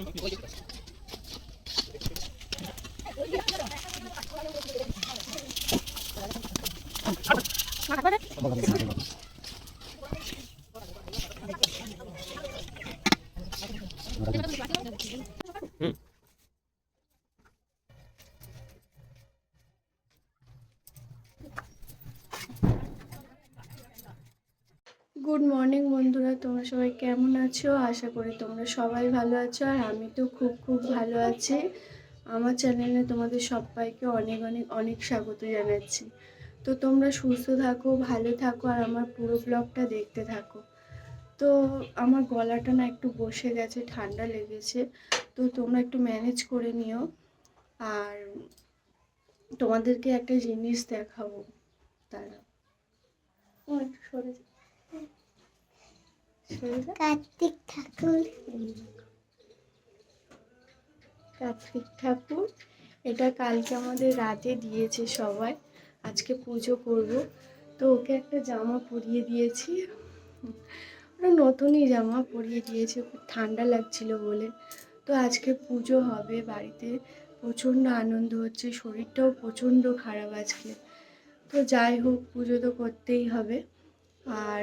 Oh, good morning বন্ধুরা। তোমরা সবাই কেমন আছো? আশা করি তোমরা সবাই ভালো আছো, আর আমি তো খুব খুব ভালো আছি। আমার চ্যানেলে তোমাদের সবাইকে অনেক অনেক অনেক স্বাগত জানাচ্ছি। তো তোমরা সুস্থ থাকো, ভালো থাকো, আর আমার পুরো ব্লগটা দেখতে থাকো। তো আমার গলাটা না একটু বসে গেছে, ঠান্ডা লেগেছে। তো তোমরা একটু ম্যানেজ করে নিও। আর তোমাদেরকে একটা জিনিস দেখাবো। তারা একটু। কার্তিক ঠাকুর। কার্তিক ঠাকুর এটা কালকে আমাদের রাতে দিয়েছে সবাই। আজকে পুজো করব। তো ওকে একটা জামা পরিয়ে দিয়েছি। ওটা নতুনই জামা পরিয়ে দিয়েছে খুব ঠান্ডা লাগছিল বলে। তো আজকে পুজো হবে বাড়িতে। প্রচণ্ড আনন্দ হচ্ছে শরীরটাও প্রচণ্ড খারাপ আজকে। তো যাই হোক পুজো তো করতেই হবে। আর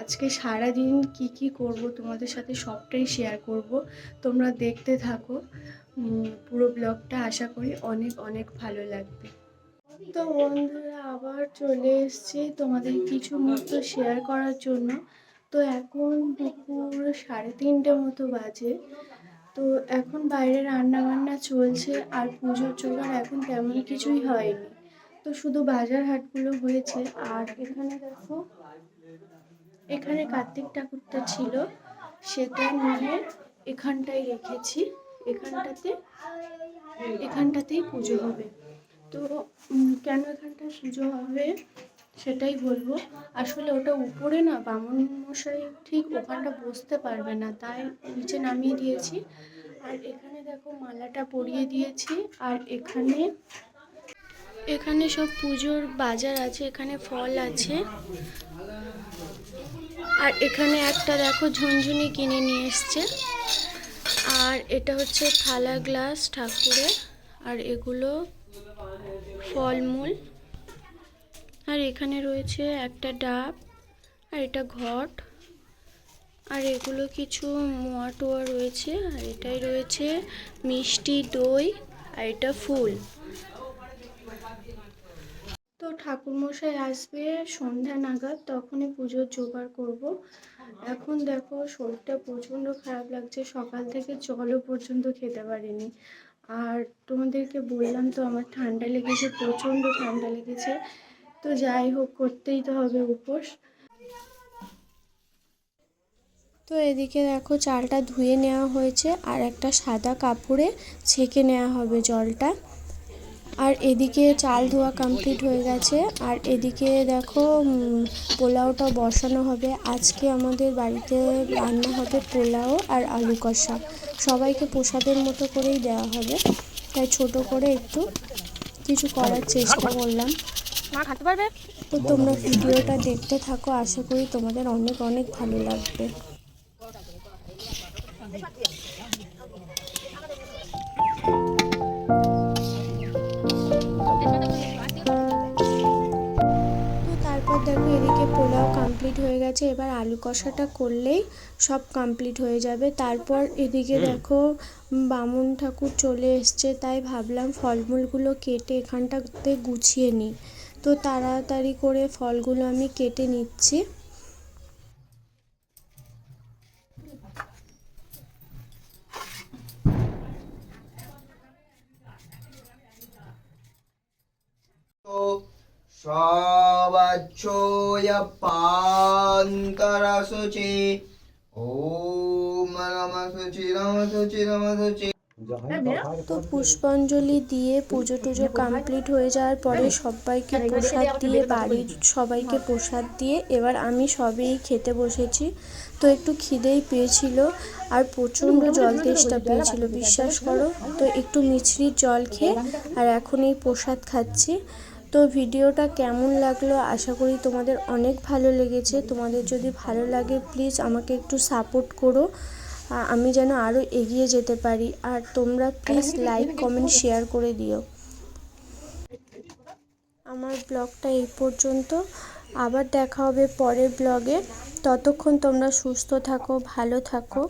আজকে সারা দিন কি কি করব, তোমাদের সাথে সবটাই শেয়ার করব। তোমরা দেখতে থাকো। পুরো ব্লগটা আশা করি অনেক অনেক ভালো লাগবে। তো বন্ধুরা, আবার চলে এসেছি তোমাদের কিছু মুহূর্ত শেয়ার করার জন্য। তো এখন দুপুর সাড়ে তিনটে মতো বাজে। তো এখন বাইরে রান্না বান্না চলছে আর পুজোর জোগাড় এখন তেমন কিছুই হয়নি। তো শুধু বাজার হাটগুলো হয়েছে। আর এখানে দেখো, এখানে কার্তিক ঠাকুরটা ছিল, সেটা নিয়ে এখানটায় রেখেছি। এখানটাতে, এখানটাতেই পুজো হবে। তো কেন এখানটায় পুজো হবে সেটাই বলব। আসলে ওটা উপরে না, বামুন মশাই ঠিক ওখানটা বসতে পারবে না, তাই নিচে নামিয়ে দিয়েছি। আর এখানে দেখো মালাটা পরিয়ে দিয়েছি, আর এখানে এখানে সব পুজোর বাজার আছে, এখানে ফল আছে। আর এখানে একটা দেখো ঝুনঝুনি কিনে নিয়ে এসছে। আর এটা হচ্ছে থালা গ্লাস ঠাকুরের, আর এগুলো ফলমূল। আর এখানে রয়েছে একটা ডাব, আর এটা ঘট। আর এগুলো কিছু মোয়া টোয়া রয়েছে, আর এটাই রয়েছে মিষ্টি দই, আর এটা ফুল। ঠাকুরমশাই আসবে সন্ধ্যা নাগাদ, তখনই পুজোর জোগাড় করব। এখন দেখো শরীরটা প্রচণ্ড খারাপ লাগছে, সকাল থেকে জলও পর্যন্ত খেতে পারিনি। আর তোমাদেরকে বললাম তো আমার ঠান্ডা লেগেছে, প্রচণ্ড ঠান্ডা লেগেছে। তো যাই হোক, করতেই তো হবে উপোস। তো এদিকে দেখো চালটা ধুয়ে নেওয়া হয়েছে, আর একটা সাদা কাপড়ে ছেঁকে নেওয়া হবে জলটা। আর এদিকে চাল ধোয়া কমপ্লিট হয়ে গেছে। আর এদিকে দেখো পোলাওটা বসানো হবে। আজকে আমাদের বাড়িতে রান্না হবে পোলাও আর আলু কষা। সবাইকে প্রসাদের মতো করেই দেওয়া হবে। তাই ছোট করে একটু কিছু করার চেষ্টা করলাম। পারবে? তো তোমরা ভিডিওটা দেখতে থাকো। আশা করি তোমাদের অনেক অনেক ভালো লাগবে। কমপ্লিট হয়ে গেছে। এবার আলু কষাটা করলেই সব কমপ্লিট হয়ে যাবে। তারপর এদিকে দেখো বামুন ঠাকুর চলে এসছে। তাই ভাবলাম ফলমূলগুলো কেটে এখানটাতে গুছিয়ে নিই। তো তাড়াতাড়ি করে ফলগুলো আমি কেটে নিচ্ছি। তো সব पान्तरशुचि ॐ नमः शुचि नमः शुचि नमः शुचि তো পুষ্পাঞ্জলি দিয়ে পুজো টুজো কমপ্লিট হয়ে যাওয়ার পরে সবাইকে প্রসাদ দিয়ে বাড়ির সবাইকে প্রসাদ দিয়ে এবার আমি সবেই খেতে বসেছি তো একটু খিদেই পেয়েছিল আর প্রচণ্ড জল তেষ্টা পেয়েছিল বিশ্বাস করো তো একটু মিছরির জল খেয়ে আর এখন এই প্রসাদ খাচ্ছি তো ভিডিওটা কেমন লাগল? আশা করি তোমাদের অনেক ভালো লেগেছে। তোমাদের যদি ভালো লাগে প্লিজ আমাকে একটু সাপোর্ট করো। আমি যেন আরও এগিয়ে যেতে পারি। আর তোমরা প্লিজ লাইক কমেন্ট শেয়ার করে দিও। আমার ব্লগটা এই পর্যন্ত। আবার দেখা হবে পরের ব্লগে। ততক্ষণ তোমরা সুস্থ থাকো, ভালো থাকো।